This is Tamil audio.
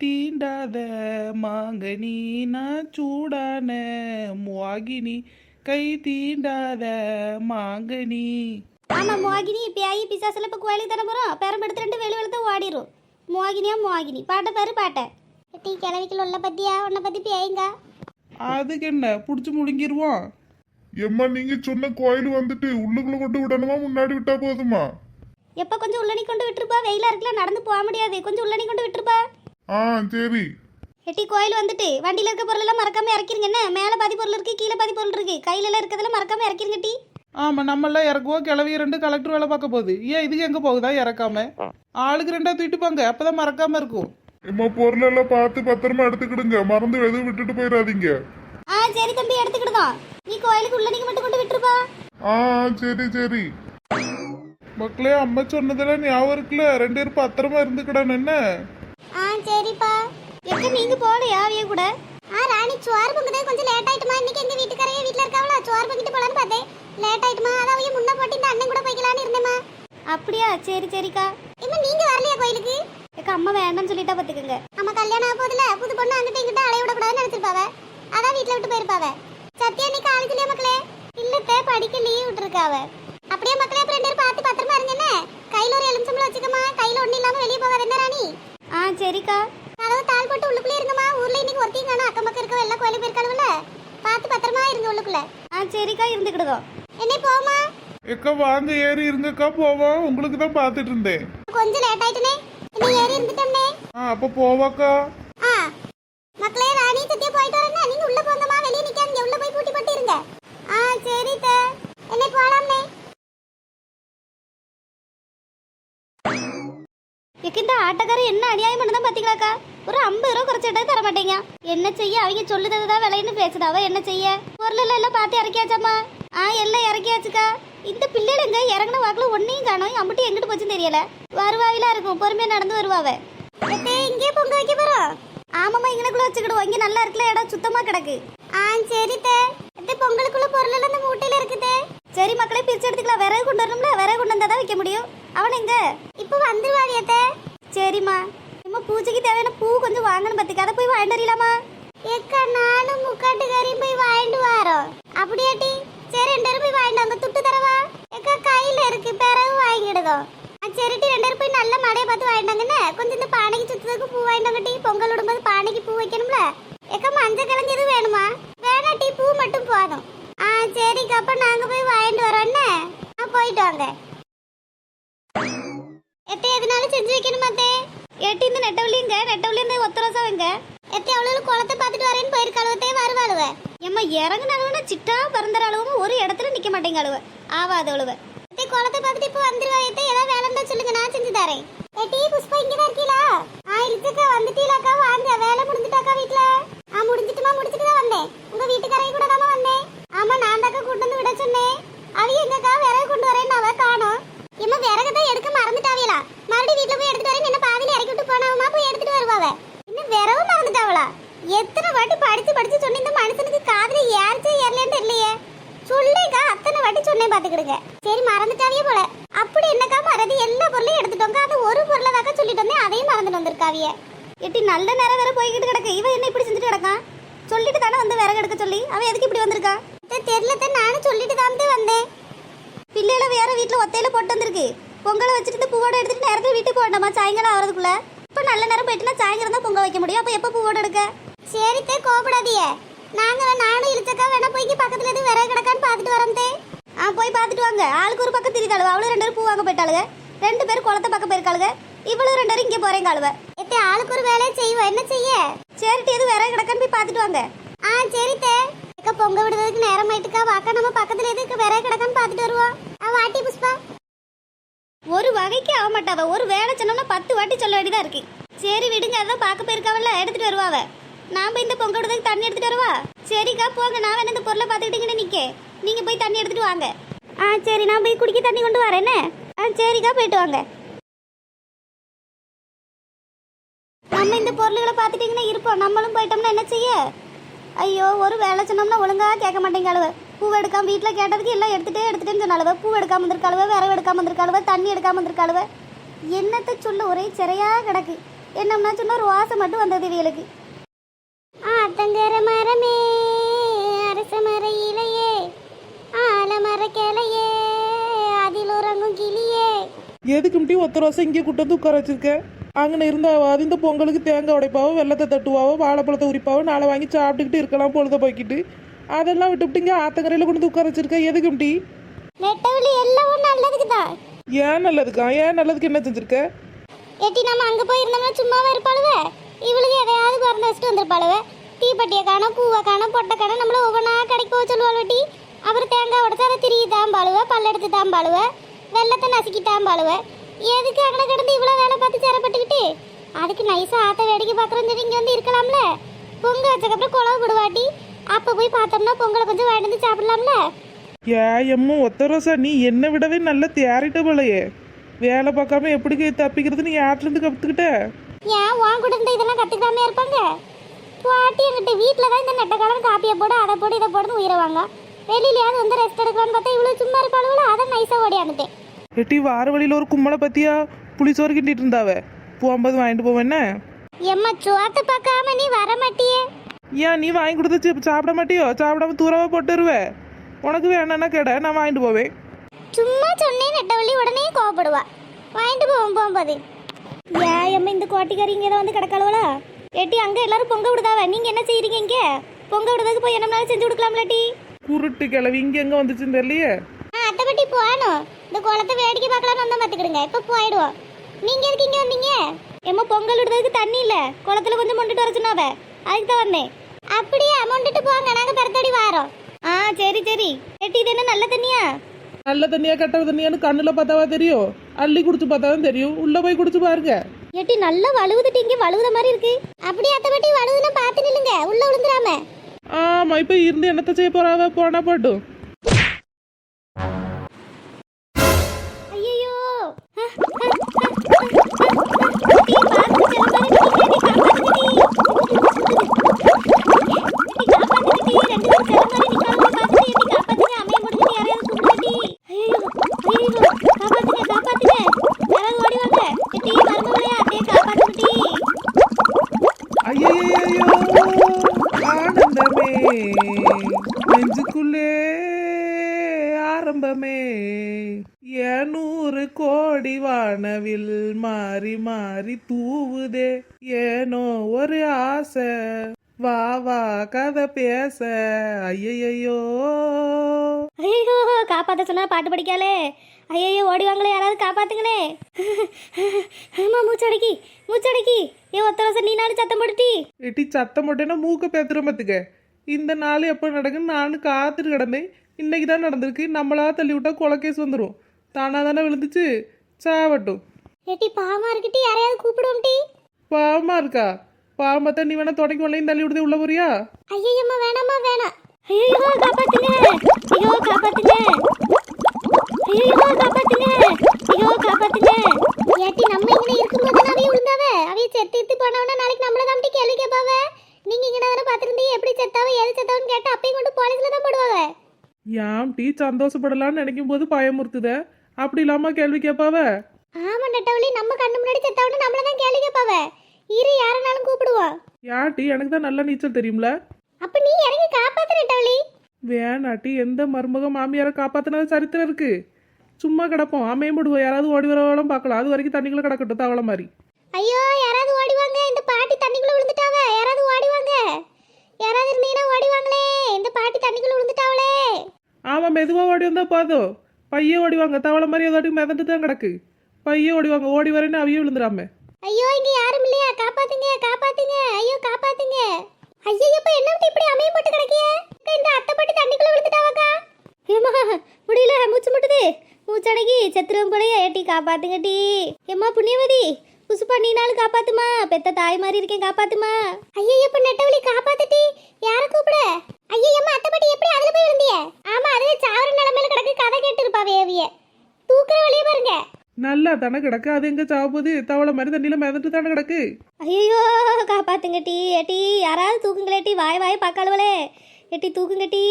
தீண்டாத மாங்கனி நான் சூடான மோகினி. கை தீண்டாத மாங்கனி. ஆமா மோகினி பேயி பிசாசுல இப்ப கோயிலுக்கு தானே போறோம்? பெரம்பெடுத்து ரெண்டு வெளி வெளுத்து ஓடிரும். மோகினியா மோகினி? பாட்டை பாரு பாட்டை. டீ கிளவிக்கல உள்ள பத்தியா? உன்னை பத்தி பேயுங்க அதுக்கு என்ன? பிடிச்சி முழுங்கிருவோம். எம்மா நீங்க சொன்ன கோயில் வந்துட்டு உள்ளுக்குள்ள கொண்டு விடணுமா? முன்னாடி விட்டா போதுமா? எப்ப கொஞ்சம் உள்ளனி கொண்டு விட்டுருப்பா? வெயிலா இருக்குல்ல நடந்து போக முடியாது. கொஞ்சம் உள்ளனி கொண்டு விட்டுருப்பா? ஆ சரி எட்டி கோயில் வந்துட்டு. வண்டியில இருக்க பொருள் எல்லாம் மறக்காம இறக்கிருங்க. என்ன? மேல பாதி பொருள் இருக்கு கீழே பாதி பொருள் இருக்கு. கையில எல்லாம் இருக்கிறதெல்லாம் மறக்காம இறக்கிருங்க டி. ஆமாம் நம்மளாம் இறக்குவோம் கிளவி ரெண்டு கலெக்டர் வேலை பார்க்க போகுது. ஏன் இதுக்கு எங்கே போகுதா இறக்காம? ஆளுக்கு ரெண்டா தூக்கிட்டு போங்க அப்பதான் மறக்காம இருக்கும். எம்மா பொருள் எல்லாம் பார்த்து பத்திரமா எடுத்துக்கிடுங்க. மறந்து எதுவும் விட்டுட்டு போயிடாதீங்க. ஆ சரி தம்பி எடுத்துக்கிடுதோம் நீ கோயிலுக்கு உள்ளனிக்கு மட்டும் கொண்டு விட்டுருப்பா. ஆ சரி சரி. மக்களே அம்மா சொன்னதெல்லாம் ஞாபகம் இருக்குல்ல? ரெண்டு பேரும் பத்திரமா இருந்துக்கிடணும் என்ன? ஆ சரிப்பா. எங்க நீங்க போகலையா? அவிய கூட? ஆ ராணி சோறு பொங்குதே கொஞ்சம் லேட் ஆயிட்டுமா? இன்னைக்கு எங்க வீட்டுக்காரைய வீட்ல இருக்காவளா? சோறு பொங்கிட்டு போலான்னு பார்த்தேன். லேட் ஆயிட்டுமா? அதான் அவிய முன்ன போட்டு இந்த அண்ணன் கூட போய்க்கலான்னு இருந்தேம்மா. அப்படியா? சரி சரிக்கா. இம்மா நீங்க வரலையா கோயிலுக்கு? எங்க அம்மா வேண்டாம்னு சொல்லிட்டா பாத்துக்கோங்க. அம்மா கல்யாணம் ஆக போதுல புது பொண்ணு அங்கிட்ட இங்கிட்ட அலைய விடக்கூடாதுன்னு நினைச்சிருப்பாவ. அதான் வீட்ல விட்டு போயிருப்பாவ. சத்யா நீ காலேஜ் இல்லையா மக்களே? இல்லத்தே படிக்க லீவ் விட்டுருக்காவ அப்படியே மக்களே அப்புறம் ரெண்டு பேரும் பார்த்து பத்திரமா இருங்க என்ன? கையில ஒரு எலுமிச்சம்பளம் வச்சுக்கமா கையில ஒண்ணு இல்லாம வெளியே போகாத என்ன ராணி? ஆ சரிக்கா. கதவு தாள் போட்டு உள்ளுக்குள்ளே இருங்கம்மா. ஊர்ல இன்னைக்கு ஒருத்தையும் காணும் அக்கம் பக்கம் இருக்க எல்லாம் கோயிலுக்கு போயிருக்காளுவல பார்த்து பத்திரமா இருங்க உள்ளுக்குள்ள. ஆ சரிக்கா இருந்துக்கிடுதோம் என்ன போமா எக்கா வாங்க ஏறி இருங்கக்கா போவோம். உங்களுக்கு தான் பார்த்துட்டு இருந்தேன். கொஞ்சம் லேட் ஆயிட்டுனே. இன்னும் ஏறி இருந்துட்டோம்னே. ஆ அப்போ போவாக்கா ஆ மக்களே ராணி சத்தியா போயிட்டு வரேன் நீங்க உள்ள போங்கம்மா வெளியே நிக்காதீங்க உள்ள போய் பூட்டி போட்டு இருங்க ஆ சரி தே என்ன போலாம்னே எக்கு இந்த ஆட்டக்காரர் என்ன அநியாயம் பண்ணதான் பாத்தீங்களாக்கா? ஒரு ஐம்பது ரூபா குறைச்சிட்டே தர மாட்டேங்க. என்ன செய்ய? அவங்க சொல்லுறதுதான் விலைன்னு பேசுதாவ என்ன செய்ய? பொருள் எல்லாம் எல்லாம் பார்த்து இறக்கியாச்சாம்மா? ஆ எல்லாம் இறக்கியாச்சுக்கா. இந்த பிள்ளைகள் இறங்கின வாக்குல ஒன்னையும் காணும். அம்பிட்டு எங்கிட்டு போச்சுன்னு தெரியல. வருவாவிலா இருக்கும். பொறுமையா நடந்து வருவாவ இங்கே பொங்க வைக்க போறோம் ஆமாமா இங்கனக்குள்ள வச்சுக்கிடுவோம். இங்க நல்லா இருக்குல்ல இடம் சுத்தமா கிடக்கு. ஆ சரி தே. இந்த பொங்கலுக்குள்ள பொருள் எல்லாம் இந்த மூட்டையில இருக்குது சரி மக்களே பிரிச்சு எடுத்துக்கலாம். விறகு கொண்டு வரணும்ல? விறகு கொண்டு வந்தா தான் வைக்க முடியும். அவன் எங்க? இப்போ வந்துருவாடியத்தே சரிம்மா. நம்ம பூஜைக்கு தேவையான பூ கொஞ்சம் வாங்கணும் பார்த்துக்க அதை போய் வாங்கிட்டு வரலாமா? ஏக்கா நானும் முக்காட்டுக்காரையும் போய் வாங்கிட்டு வரோம். அப்படியாட்டி? சரி ரெண்டு பேரும் போய் வாங்கிட்டு வாங்க. துட்டு தரவா? ஏக்கா கையில் இருக்கு. பிறகு வாங்கிடுதோ? சரிட்டி ரெண்டு பேரும் போய் நல்ல மடையை பார்த்து வாங்கிட்டாங்கன்னு கொஞ்சம் இந்த பானைக்கு சுத்தத்துக்கு பூ வாங்கிட்டாங்க டீ. பொங்கல் விடும்போது பானைக்கு பூ வைக்கணும்ல? ஏக்கா மஞ்சள் கிழங்கு எதுவும் வேணுமா? வேணா டீ. பூ மட்டும் போதும். ஆ சரிக்கா. அப்போ நாங்கள் போய் வாங்கிட்டு வரோன்னே நான் ஆ போயிட்டு வாங்க. எத்தே எதுனாலும் செஞ்சு வைக்கணுமா தே எட்டி இந்த நெட்டவள்ளிங்க நெட்டவள்ளி இந்த வைங்க எத்தே அவ்வளவு குளத்தை பார்த்துட்டு வரேன்னு போயிருக்காளுவத்தே வருவாளுவ. ஏம்மா இறங்குனாலுவனா சிட்டா பறந்துற அளவும் ஒரு இடத்துல நிக்க மாட்டேங்க அழுவ ஆவாத அழுவ எத்தே குளத்தை பார்த்துட்டு இப்போ வந்துருவா எத்தே? ஏதாவது வேலை இருந்தா சொல்லுங்க நான் செஞ்சு தரேன். எட்டி புஷ்பா இங்க தான் இருக்கீங்களா ஆ இருக்கா வந்துட்டீங்களாக்கா வாங்க வேலை முடிஞ்சிட்டாக்கா வீட்ல ஆ முடிஞ்சிட்டுமா முடிச்சிட்டு தான் வந்தேன் உங்க வீட்டுக்காரைய கூட தாமா வந்தேன் ஆமா நான் தாக்கா கூட்டு வந்து விட சொன்னேன் அவி எங்கக்கா விறகு கொண்டு வரேன்னு அவ காணோம் இம்மா விறகு தான் எடுக்க மறந்துட்டாவியலா மறுபடியும் வீட்ல போய் எடுத்துட்டு வரேன் என்ன பாதியில இறக்கி விட்டு போனாவுமா போய் எடுத்துட்டு வருவாவ இன்னும் விறகு மறந்துட்டாவளா எத்தனை வாட்டி படிச்சு படிச்சு சொன்ன இந்த மனுஷனுக்கு காதுல ஏறிச்சே ஏறலன்னு தெரியலையே சொல்லேக்கா அத்தனை வாட்டி சொன்னேன் பாத்துக்கிடுங்க. சரி மறந்துட்டாவியே போல. அப்படி என்னக்கா மறதி எல்லா பொருளையும் எடுத்துட்டோங்க அது ஒரு பொருளை தாக்கா சொல்லிட்டு வந்தேன். அதையும் மறந்துட்டு வந்திருக்காவிய. எட்டி நல்ல நேரம் வேற போய்கிட்டு கிடக்கு. இவன் என்ன இப்படி செஞ்சுட்டு கிடக்கான் சொல்லிட்டு தானே வந்து விறகு எடுக்க சொல்லி. அவன் எதுக்கு இப்படி வந்திருக்கான் தெரியல நானும் சொல்லிட்டு தான் வந்தேன். பிள்ளைல வேற வீட்ல ஒத்தையில போட்டு வந்திருக்கு. பொங்கலை வச்சுட்டு இந்த பூவோட எடுத்துட்டு நேரத்துல வீட்டுக்கு போகண்டாமா சாயங்காலம் ஆகிறதுக்குள்ள இப்ப நல்ல நேரம் போயிட்டுனா சாயங்காலம் தான் பொங்கல் வைக்க முடியும். அப்ப எப்ப பூவோட எடுக்க? சரி தே கோபப்படாதீங்க நாங்க நானும் இழுச்சக்கா வேணா போய் பக்கத்துல எதுவும் விறகு கிடக்கான்னு பாத்துட்டு வரோம் தே ஆ போய் பாத்துட்டு வாங்க. ஆளுக்கு ஒரு பக்கம் திரிதாளுவ அவளும் ரெண்டு பேரும் பூ வாங்க போயிட்டாளுங்க ரெண்டு பேரும் குளத்த பக்கம் போயிருக்காளுங்க இவ்வளவு ரெண்டு பேரும் இங்கே போறேங்க அழுவ எத்தே ஆளுக்கு ஒரு வேலையை செய்வோம் என்ன செய்ய? சரிட்டி எதுவும் விறகு கிடக்கான்னு போய் பாத்துட்டு வாங்க. ஆ சரி தே. அக்கா பொங்க விடுறதுக்கு நேரம் ஆயிட்டுக்கா. வாக்கா நம்ம பக்கத்துல எதுக்கு விறகு கிடக்கான்னு பாத்துட்டு வருவோம் ஆ வாட்டி புஷ்பா. ஒரு வகைக்கு ஆக மாட்டாவ. ஒரு வேலை சொன்னோம்னா பத்து வாட்டி சொல்ல வேண்டியதா இருக்கு. சரி விடுங்க அதான் பார்க்க போயிருக்காவல்ல. எடுத்துட்டு வருவாவ. நாம இந்த பொங்க விடுறதுக்கு தண்ணி எடுத்துட்டு வருவா? சரிக்கா போங்க. நான் வேணா இந்த பொருளை பார்த்துக்கிட்டீங்கன்னு நிக்க நீங்க போய் தண்ணி எடுத்துட்டு வாங்க. ஆ சரி நான் போய் குடிக்க தண்ணி கொண்டு வரேன் என்ன? ஆ சரிக்கா போயிட்டு வாங்க. நம்ம இந்த பொருள்களை பார்த்துட்டீங்கன்னா இருப்போம். நம்மளும் போயிட்டோம்னா என்ன செய்ய? ஐயோ ஒரு வேலை சொன்னோம்னா ஒழுங்காக கேட்க மாட்டேங்க அளவு பூ எடுக்காம வீட்டில் கேட்டதுக்கு எல்லாம் எடுத்துட்டே எடுத்துட்டேன்னு சொன்னாலுவ பூ எடுக்காம வந்திருக்காளுவ விரவு எடுக்காம வந்திருக்காளுவ தண்ணி எடுக்காம வந்திருக்காளுவ. என்னத்தை சொல்ல ஒரே சிறையாக கிடக்கு. என்னம்னா சொன்னால் ஒரு வாசம் மட்டும் வந்தது இவங்களுக்கு எதுக்கு மட்டும் ஒத்த ரோசை இங்கே கூட்டு வந்து உட்கார வச்சிருக்க? அங்கே இருந்தா அது இந்த பொங்கலுக்கு தேங்காய் உடைப்பாவோ வெள்ளத்தை தட்டுவாவோ வாழைப்பழத்தை உரிப்பாவோ நாளை வாங்கி சாப்பிட்டுக்கிட்டு இருக்கலாம் பொழுத போய்க்கிட்டு அதெல்லாம் விட்டுவிட்டு இங்கே ஆத்தங்கரையில் கொண்டு வந்து உட்கார வச்சிருக்க. எதுக்கு முட்டி? நெட்டவழி எல்லாம் நல்லதுக்கு தான் ஏன் நல்லதுக்கா? ஏன் நல்லதுக்கு என்ன செஞ்சிருக்க? எட்டி நம்ம அங்க போய் இருந்தோம்னா சும்மாவே இருப்பாளுவ? இவளுக்கு எதையாவது பிறந்து வச்சுட்டு வந்திருப்பாளுவ? தீப்பெட்டியை காணும் பூவை காணும் பொட்டை காணும் நம்மள ஒவ்வொன்றா கடைக்கு போக சொல்லுவாள் வெட்டி அப்புறம் தேங்காய் உடச்சு அதை திருகி தான் பாழுவ பல்லெடுத்து தான் பாழுவ வெள்ளத்தை நசுக்கி தான் பாழுவ எதுக்கு அங்கே கிடந்து இவ்வளோ வேலை பார்த்து சிரப்பட்டுக்கிட்டு அதுக்கு நைஸா ஆத்த வேடிக்கை பார்க்குறோன்னு சொல்லி இங்கே வந்து இருக்கலாம்ல. பொங்க வச்சக்கப்புறம் குழவு விடுவாட்டி. அப்போ போய் பார்த்தோம்னா பொங்கலை கொஞ்சம் வாங்கிட்டு சாப்பிடலாம்ல. ஏ எம்மா ஒத்த ரோசா நீ என்னை விடவே நல்ல தேறிட்ட போலையே. வேலை பார்க்காம எப்படி தப்பிக்கிறது நீ யார்லேருந்து கற்றுக்கிட்ட ஏன் உன் கூட இருந்து இதெல்லாம் கத்துக்காம இருப்பாங்க? பாட்டி என்கிட்ட வீட்டில் தான் இந்த நெட்டக்காலம் காப்பியை போடு அதை போடு இதை போடுன்னு உயிரவாங்க வெளியிலயாவது வந்து ரெஸ்ட் எடுக்கலான்னு பார்த்தா இவ்வளோ சும்மா இருப்பாளுவல அதை நைஸாக ஓடியாந்துட்டேன் எட்டி வார வழியில் ஒரு கும்மலை பத்தியா புளிசோறு கிண்டிட்டு இருந்தாவ? போகும்போது வாங்கிட்டு போவேன்ன எம்மா சோத்தை பார்க்காம நீ வர மாட்டியே. ஏன் நீ வாங்கி கொடுத்து சாப்பிட மாட்டியோ? சாப்பிடாம தூரவா போட்டு வருவே? உனக்கு வேணான்னா கேட நான் வாங்கிட்டு போவேன். சும்மா சொன்னேன் நெட்டவள்ளி உடனே கோவப்படுவா. வாங்கிட்டு போவோம் போகும்போது ஏன் எம்மா இந்த கோட்டிக்காரி இங்கே வந்து கிடக்காளுவலா ஏட்டி அங்கே எல்லாரும் பொங்க விடுதாவ? நீங்கள் என்ன செய்றீங்க இங்கே? பொங்க விடுறதுக்கு போய் என்னம்னாலும் செஞ்சு கொடுக்கலாம்ல குருட்டு கிளவி இங்க எங்க வந்துச்சுன்னு தெரியலையே? போகணும் இந்த குளத்தை வேடிக்கை பார்க்கலாம்னு வந்தோம் பார்த்துக்கிடுங்க. இப்போ போயிடுவோம். நீங்கள் எதுக்கு இங்கே வந்தீங்க? ஏம்மா பொங்கல் விடுறதுக்கு தண்ணி இல்லை. குளத்துல கொஞ்சம் மொண்டுட்டு வர சொன்னாவ அதுக்கு தான் வந்தேன். அப்படியே? மொண்டுட்டு போங்க. நாங்கள் பெருத்தடி வாரோம். ஆ சரி சரி. எட்டி இது என்ன? நல்ல தண்ணியா? நல்ல தண்ணியா கெட்ட தண்ணியான்னு கண்ணுல பார்த்தாவா தெரியும். அள்ளி குடிச்சு பார்த்தாதான் தெரியும். உள்ள போய் குடிச்சு பாருங்க. எட்டி நல்லா வழுவுதுட்டு இங்கே வழுவுத மாதிரி இருக்கு. அப்படியே அத்தைப்பட்டி வழுவுதுன்னா பார்த்து நில்லுங்க. உள்ள விழுந்துடாம. ஆமா இப்ப இருந்து என்னத்த செய்ய போறாவ? போனா போட்டும். நெஞ்சுக்குள்ளே ஆரம்பமே. ஏநூறு கோடி வானவில் மாறி மாறி தூவுதே. ஏனோ ஒரு ஆசை. வா வா கதை பேச. ஐயையோ. ஐயோ காப்பாத்த சொன்னா பாட்டு படிக்காலே ஐயோ ஓடி வாங்களே யாராவது காப்பாத்துங்களே. ஆமா மூச்சடக்கி மூச்சடக்கி. ஏ ஒத்த வருஷம் நீ நாடு சத்தம் போட்டுட்டி. எட்டி சத்தம் போட்டேன்னா மூக்க பேத்துரும் பார்த்துக்க இந்த நாள் எப்போ நடக்குன்னு நானும் காத்துட்டு கிடந்தேன். இன்னைக்கு தான் நடந்திருக்கு. நம்மளா தள்ளி விட்டா கொலக்கேஸ் வந்துடும் தானா தானே விழுந்துச்சு. சாவட்டும். ஏட்டி பாவமா இருக்கட்டி? யாரையாவது கூப்பிடுவோம்டி பாவமா இருக்கா? பாவமா தான் நீ வேணா தொடங்கி உள்ளேயும் தள்ளி விடுதே உள்ள போறியா? ஐயம்மா வேணாம்மா வேணாம். ஐயோ காப்பாத்துங்க. ஐயோ காப்பாத்துங்க. ஐயோ காப்பாத்துங்க. ஐயோ காப்பாத்துங்க. ஏட்டி நம்ம இங்க இருக்கும்போது அவைய விழுந்தாவ அவைய செத்து போனவனா நாளைக்கு நம்மள தான் கேள்வி கேட்பாவ? நீங்க இங்க தானே பாத்துருந்தீங்க எப்படி செத்தாவ ஏது செத்தாவன்னு கேட்டா அப்பயும் கொண்டு போலீஸ்ல தான் போடுவாவ யாம் டீ சந்தோஷப்படலாம்னு நினைக்கும் போது பயமுறுத்துத? அப்படி இல்லாம கேள்வி கேட்பாவ? ஆமா நெட்டவழி நம்ம கண்ணு முன்னாடி செத்தாவன்னு நம்மள தான் கேள்வி கேட்பாவ. இரு யாரனாலும் கூப்பிடுவோம். யா டீ எனக்கு தான் நல்லா நீச்சல் தெரியும்ல? அப்ப நீ இறங்கி காப்பாத்து நெட்டவழி வேணாட்டி எந்த மருமக மாமியாரை காப்பாத்தினது சரித்திரம் இருக்கு? சும்மா கிடப்போம் அமையும் போடுவோம் யாராவது ஓடி வரவங்களும் பார்க்கலாம். அது வரைக்கும் தண்ணிக்குள்ள கிடக்கட்டும் தவளை மாதிரி. ஐயோ யாராவது ஓடிவாங்க இந்த பாட்டி தண்ணிக்குள்ள விழுந்துட்டாவ யாராவது யாராவது இருந்தீங்கன்னா ஓடிவாங்களே இந்த பாட்டி தண்ணிக்குள்ள விழுந்துட்டாவளே. ஆமா மெதுவா ஓடி வந்தா போதும். பைய ஓடிவாங்க தவளை மாதிரி ஏதோட்டி மிதந்துட்டு தான் கிடக்கு. பைய ஓடிவாங்க ஓடி வரேன்னு அவையே விழுந்துடாம ஐயோ இங்க யாரும் இல்லையா? காப்பாத்துங்க காப்பாத்துங்க. ஐயோ காப்பாத்துங்க. ஐயோ இப்ப என்ன இப்படி அமைய போட்டு கிடக்கிய? இந்த அத்தை பாட்டி தண்ணிக்குள்ள விழுந்துட்டாவாக்கா? ஏமா முடியல. மூச்சு முட்டுது. மூச்சடக்கி செத்துரும் போலயே ஏட்டி காப்பாத்துங்க டீ. ஏம்மா புண்ணியவதி புசுப்பா நீ நாள் காப்பாத்துமா? பெத்த தாய் மாதிரி இருக்கேன் காப்பாத்துமா? ஐயோ இப்ப நெட்டவழி காப்பாத்துட்டி. யார கூப்பிட? ஐயோ அம்மா அத்தை பாட்டி எப்படி அதுல போய் விழுந்திய? ஆமா அதுவே சாவர நிலைமையில கிடக்கு கதை கேட்டு இருப்பா வேவிய தூக்குற வழியே பாருங்க. நல்லா தானே கிடக்கு. அது எங்க சாவும்போது தவளை மாதிரி தண்ணியில மிதந்துட்டு தானே கிடக்கு? ஐயோ காப்பாத்துங்க டீ. ஏட்டி யாராவது தூக்குங்களே டீ. வாய் வாய் பார்க்காளுவலே ஏட்டி தூக்குங்க டீ.